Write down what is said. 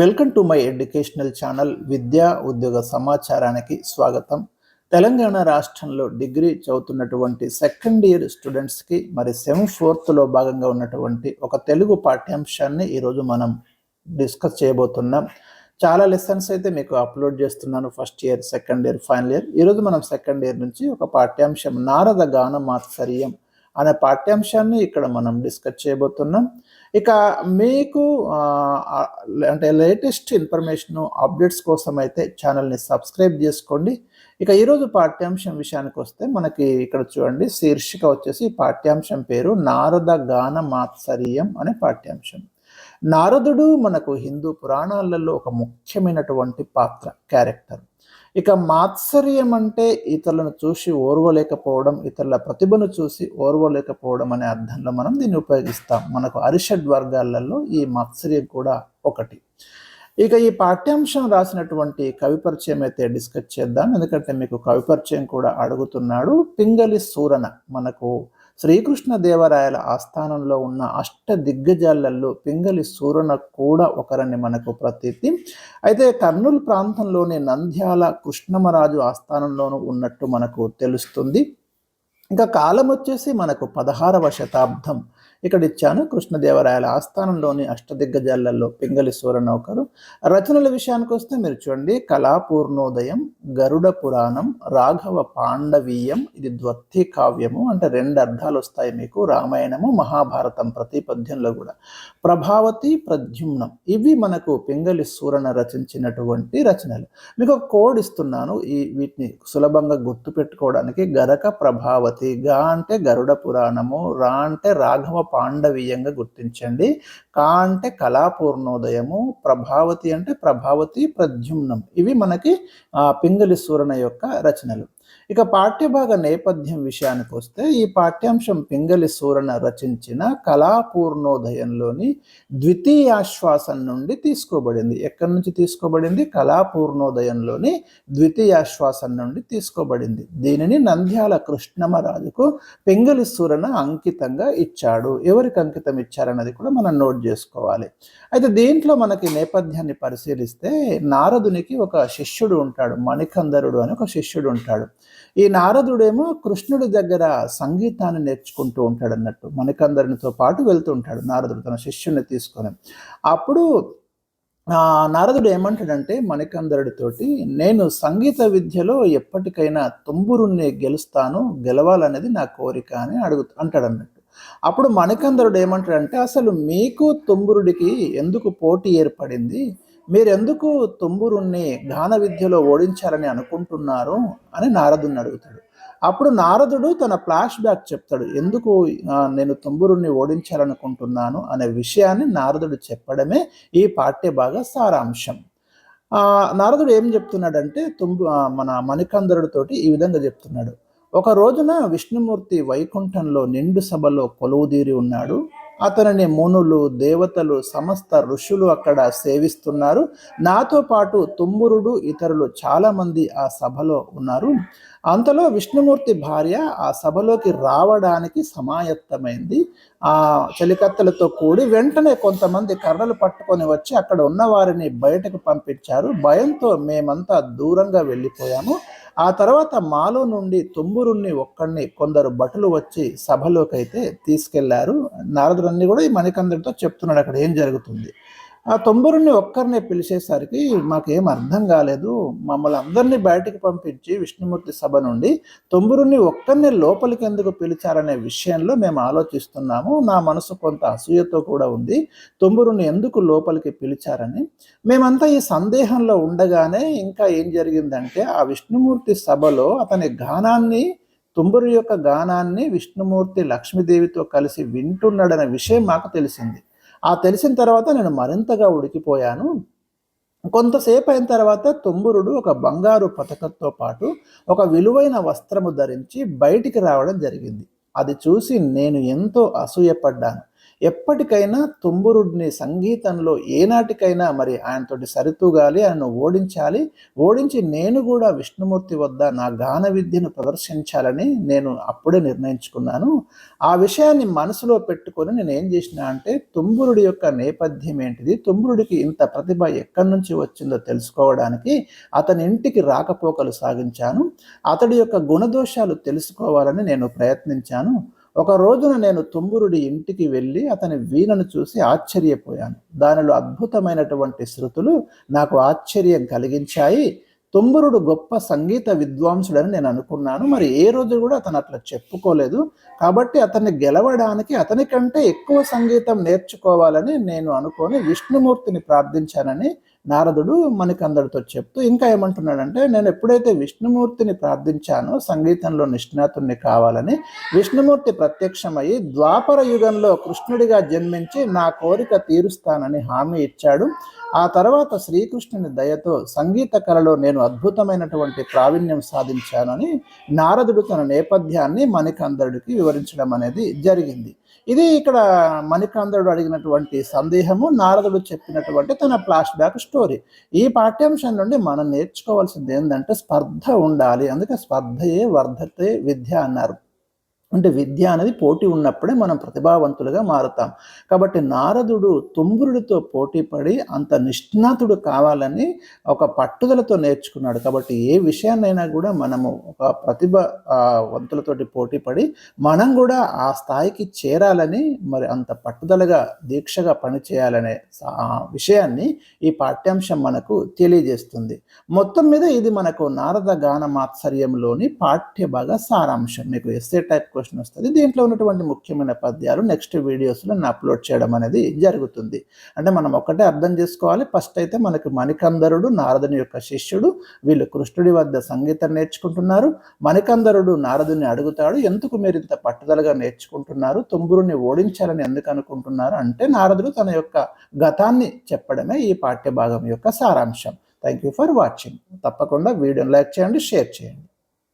Welcome to my educational channel విద్యా ఉద్యోగ సమాచారానికి స్వాగతం. తెలంగాణ రాష్ట్రంలో డిగ్రీ చదువుతున్నటువంటి సెకండ్ ఇయర్ స్టూడెంట్స్కి మరి సెమ్ ఫోర్త్లో భాగంగా ఉన్నటువంటి ఒక తెలుగు పాఠ్యాంశాన్ని ఈరోజు మనం డిస్కస్ చేయబోతున్నాం. చాలా లెసన్స్ అయితే మీకు అప్లోడ్ చేస్తున్నాను first year second year final year. ఈరోజు మనం సెకండ్ ఇయర్ నుంచి ఒక పాఠ్యాంశం నారద గాన మాత్సర్యం అనే పాఠ్యాంశాన్ని ఇక్కడ మనం డిస్కస్ చేయబోతున్నాం. ఇక మీకు అంటే లేటెస్ట్ ఇన్ఫర్మేషన్ అప్డేట్స్ కోసం అయితే ఛానల్ని సబ్స్క్రైబ్ చేసుకోండి. ఇక ఈరోజు పాఠ్యాంశం విషయానికి వస్తే మనకి ఇక్కడ చూడండి శీర్షిక వచ్చేసి పాఠ్యాంశం పేరు నారద గాన మాత్సర్యం అనే పాఠ్యాంశం. నారదుడు మనకు హిందూ పురాణాలలో ఒక ముఖ్యమైనటువంటి పాత్ర క్యారెక్టర్. ఇక మాత్సర్యం అంటే ఇతరులను చూసి ఓర్వలేకపోవడం ఇతరుల ప్రతిభను చూసి ఓర్వలేకపోవడం అనే అర్థంలో మనం దీన్ని ఉపయోగిస్తాం. మనకు అరిషడ్ వర్గాలలో ఈ మాత్సర్యం కూడా ఒకటి. ఇక ఈ పాఠ్యాంశం రాసినటువంటి కవి పరిచయం అయితే డిస్కస్ చేద్దాం. ఎందుకంటే మీకు కవి పరిచయం కూడా అడుగుతున్నాడు పింగళి సూరన. మనకు శ్రీకృష్ణ దేవరాయల ఆస్థానంలో ఉన్న అష్ట దిగ్గజాలలో పింగళి సూరన కూడా ఒకరని మనకు ప్రతీతి. అయితే కర్నూలు ప్రాంతంలోని నంద్యాల కృష్ణమరాజు ఆస్థానంలోనూ ఉన్నట్టు మనకు తెలుస్తుంది. ఇంకా కాలం వచ్చేసి మనకు పదహారవ శతాబ్దం. ఇక్కడ ఇచ్చాను కృష్ణదేవరాయల ఆస్థానంలోని అష్టదిగ్గజాలలో పింగళి సూరన ఒకరు రచనల విషయానికి వస్తే మీరు చూడండి. కళాపూర్ణోదయం గరుడ పురాణం రాఘవ పాండవీయం ఇది ద్వత్తి కావ్యము. అంటే రెండు అర్థాలు వస్తాయి మీకు. రామాయణము మహాభారతం ప్రతిపద్యంలో కూడా. ప్రభావతి ప్రద్యుమ్నం. ఇవి మనకు పింగళి సూరన రచించినటువంటి రచనలు. మీకు కోడ్ ఇస్తున్నాను. ఈ వీటిని సులభంగా గుర్తుపెట్టుకోవడానికి గరక ప్రభావతి గా అంటే గరుడ పురాణము రా అంటే రాఘవ పాండవీయంగా గుర్తించండి. కా అంటే కళాపూర్ణోదయము ప్రభావతి అంటే ప్రభావతి ప్రద్యుమ్నం. ఇవి మనకి ఆ, పింగళి సూరణ యొక్క రచనలు. ఇక పాఠ్యభాగ నేపథ్యం విషయానికి వస్తే ఈ పాఠ్యాంశం పింగళి సూరణ రచించిన కళాపూర్ణోదయంలోని ద్వితీయాశ్వాసం నుండి తీసుకోబడింది. ఎక్కడి నుంచి తీసుకోబడింది? కళాపూర్ణోదయంలోని ద్వితీయాశ్వాసం నుండి తీసుకోబడింది. దీనిని నంద్యాల కృష్ణమరాజుకు పింగళి సూరణ అంకితంగా ఇచ్చాడు. ఎవరికి అంకితం ఇచ్చారన్నది కూడా మనం నోట్ చేసుకోవాలి. అయితే దీంట్లో మనకి నేపథ్యాన్ని పరిశీలిస్తే నారదునికి ఒక శిష్యుడు ఉంటాడు. మణికందరుడు అని ఒక శిష్యుడు ఉంటాడు. ఈ నారదుడేమో కృష్ణుడి దగ్గర సంగీతాన్ని నేర్చుకుంటూ ఉంటాడు అన్నట్టు మనకందరితో పాటు వెళ్తూ ఉంటాడు నారదుడు తన శిష్యుని తీసుకొని. అప్పుడు నారదుడు ఏమంటాడంటే మణికందరుడితోటి నేను సంగీత విద్యలో ఎప్పటికైనా తుంబురుణ్ణి గెలుస్తాను గెలవాలనేది నా కోరిక అని అడుగు అంటాడు అన్నట్టు అప్పుడు మణికందరుడు ఏమంటాడంటే అసలు మీకు తుంబురుడికి ఎందుకు పోటీ ఏర్పడింది? మీరెందుకు తుమ్మురుణ్ణి తుంబురుణ్ణి గాన విద్యలో ఓడించాలని అనుకుంటున్నారు అని నారదుని అడుగుతాడు. అప్పుడు నారదుడు తన ఫ్లాష్ బ్యాక్ చెప్తాడు. ఎందుకు నేను తుంబురుణ్ణి ఓడించాలనుకుంటున్నాను అనే విషయాన్ని నారదుడు చెప్పడమే ఈ పాఠ్యభాగ సారాంశం. నారదుడు ఏం చెప్తున్నాడంటే తుంబు మన మణికందరుడితోటి ఈ విధంగా చెప్తున్నాడు. ఒక రోజున విష్ణుమూర్తి వైకుంఠంలో నిండు సభలో కొలువుదీరి ఉన్నాడు. అతనిని మునులు దేవతలు సమస్త ఋషులు అక్కడ సేవిస్తున్నారు. నాతో పాటు తుమ్మురుడు ఇతరులు చాలామంది ఆ సభలో ఉన్నారు. అంతలో విష్ణుమూర్తి భార్య ఆ సభలోకి రావడానికి సమాయత్తమైంది. ఆ చలికత్తలతో కూడి వెంటనే కొంతమంది కర్రలు పట్టుకొని వచ్చి అక్కడ ఉన్న వారిని బయటకు పంపించారు. భయంతో మేమంతా దూరంగా వెళ్ళిపోయాము. ఆ తర్వాత మాలో నుండి తుమ్మురుణ్ణి ఒక్కడిని కొందరు భటులు వచ్చి సభలోకి అయితే తీసుకెళ్ళారు నారదులన్నీ కూడా ఈ మణికందరితో చెప్తున్నాడు అక్కడ ఏం జరుగుతుంది. ఆ తొంబరుని ఒక్కరినే పిలిచేసరికి మాకేం అర్థం కాలేదు. మమ్మల్ని అందరినీ బయటికి పంపించి విష్ణుమూర్తి సభ నుండి తొంబరుని ఒక్కరిని లోపలికి ఎందుకు పిలిచారనే విషయంలో మేము ఆలోచిస్తున్నాము. నా మనసు కొంత అసూయతో కూడా ఉంది. తొంబరుని ఎందుకు లోపలికి పిలిచారని. మేమంతా ఈ సందేహంలో ఉండగానే ఇంకా ఏం జరిగిందంటే ఆ విష్ణుమూర్తి సభలో అతని గానాన్ని తుంబురు యొక్క గానాన్ని విష్ణుమూర్తి లక్ష్మీదేవితో కలిసి వింటున్నాడనే విషయం మాకు తెలిసింది. ఆ తెలిసిన తర్వాత నేను మరింతగా ఉడికిపోయాను. కొంతసేపు అయిన తర్వాత తుంబురుడు ఒక బంగారు పథకంతో పాటు ఒక విలువైన వస్త్రము ధరించి బయటికి రావడం జరిగింది. అది చూసి నేను ఎంతో అసూయపడ్డాను. ఎప్పటికైనా తుంబురుడిని సంగీతంలో ఏనాటికైనా మరి ఆయనతోటి సరితూగాలి ఆయనను ఓడించాలి. ఓడించి నేను కూడా విష్ణుమూర్తి వద్ద నా గాన విద్యను ప్రదర్శించాలని నేను అప్పుడే నిర్ణయించుకున్నాను. ఆ విషయాన్ని మనసులో పెట్టుకొని నేను ఏం చేసిన అంటే తుంబురుడి యొక్క నేపథ్యం ఏంటిది? తుమ్మురుడికి ఇంత ప్రతిభ ఎక్కడి నుంచి వచ్చిందో తెలుసుకోవడానికి అతని ఇంటికి రాకపోకలు సాగించాను. అతడి యొక్క గుణదోషాలు తెలుసుకోవాలని నేను ప్రయత్నించాను. ఒక రోజున నేను తుంబురుడి ఇంటికి వెళ్ళి అతని వీణను చూసి ఆశ్చర్యపోయాను. దానిలో అద్భుతమైనటువంటి శృతులు నాకు ఆశ్చర్యం కలిగించాయి. తుంబురుడు గొప్ప సంగీత విద్వాంసుడని నేను అనుకున్నాను. మరి ఏ రోజు కూడా అతను అట్లా చెప్పుకోలేదు. కాబట్టి అతన్ని గెలవడానికి అతని కంటే ఎక్కువ సంగీతం నేర్చుకోవాలని నేను అనుకొని విష్ణుమూర్తిని ప్రార్థించానని నారదుడు మణికందడితో చెప్తూ ఇంకా ఏమంటున్నాడంటే నేను ఎప్పుడైతే విష్ణుమూర్తిని ప్రార్థించానో సంగీతంలో నిష్ణాతుణ్ణి కావాలని విష్ణుమూర్తి ప్రత్యక్షమయ్యి ద్వాపర యుగంలో కృష్ణుడిగా జన్మించి నా కోరిక తీరుస్తానని హామీ ఇచ్చాడు. ఆ తర్వాత శ్రీకృష్ణుని దయతో సంగీత కళలో నేను అద్భుతమైనటువంటి ప్రావీణ్యం సాధించానని నారదుడు తన నేపథ్యాన్ని మనకందరుడికి వివరించడం అనేది జరిగింది. ఇది ఇక్కడ మణికాంధుడు అడిగినటువంటి సందేహము నారదుడు చెప్పినటువంటి తన ఫ్లాష్ బ్యాక్ స్టోరీ ఈ పాఠ్యాంశం నుండి మనం నేర్చుకోవాల్సింది ఏంటంటే స్పర్ధ ఉండాలి. అందుకే స్పర్ధయే వర్ధతే విద్య అన్నారు. అంటే విద్య అనేది పోటీ ఉన్నప్పుడే మనం ప్రతిభావంతులుగా మారుతాం. కాబట్టి నారదుడు తుంబురుడితో పోటీ పడి అంత నిష్ణాతుడు కావాలని ఒక పట్టుదలతో నేర్చుకున్నాడు. కాబట్టి ఏ విషయాన్నైనా కూడా మనము ఒక ప్రతిభ వంతులతోటి పోటీ పడి మనం కూడా ఆ స్థాయికి చేరాలని మరి అంత పట్టుదలగా దీక్షగా పనిచేయాలనే విషయాన్ని ఈ పాఠ్యాంశం మనకు తెలియజేస్తుంది. మొత్తం మీద ఇది మనకు నారద గాన మాత్సర్యంలోని పాఠ్య భాగ సారాంశం. మీకు ఎస్ఏ టైప్ క్వశ్చన్ వస్తుంది. దీంట్లో ఉన్నటువంటి ముఖ్యమైన పద్యాలు నెక్స్ట్ వీడియోస్లో నేను అప్లోడ్ చేయడం అనేది జరుగుతుంది. అంటే మనం ఒకటే అర్థం చేసుకోవాలి. ఫస్ట్ అయితే మనకి మణికందరుడు నారదుని యొక్క శిష్యుడు వీళ్ళు కృష్ణుడి వద్ద సంగీతం నేర్చుకుంటున్నారు. మణికందరుడు నారదుని అడుగుతాడు ఎందుకు మీరు ఇంత పట్టుదలగా నేర్చుకుంటున్నారు? తుంబురుని ఓడించాలని ఎందుకు అనుకుంటున్నారు? అంటే నారదుడు తన యొక్క గతాన్ని చెప్పడమే ఈ పాఠ్య భాగం యొక్క సారాంశం. థ్యాంక్ యూ ఫర్ వాచింగ్ తప్పకుండా వీడియోని లైక్ చేయండి షేర్ చేయండి.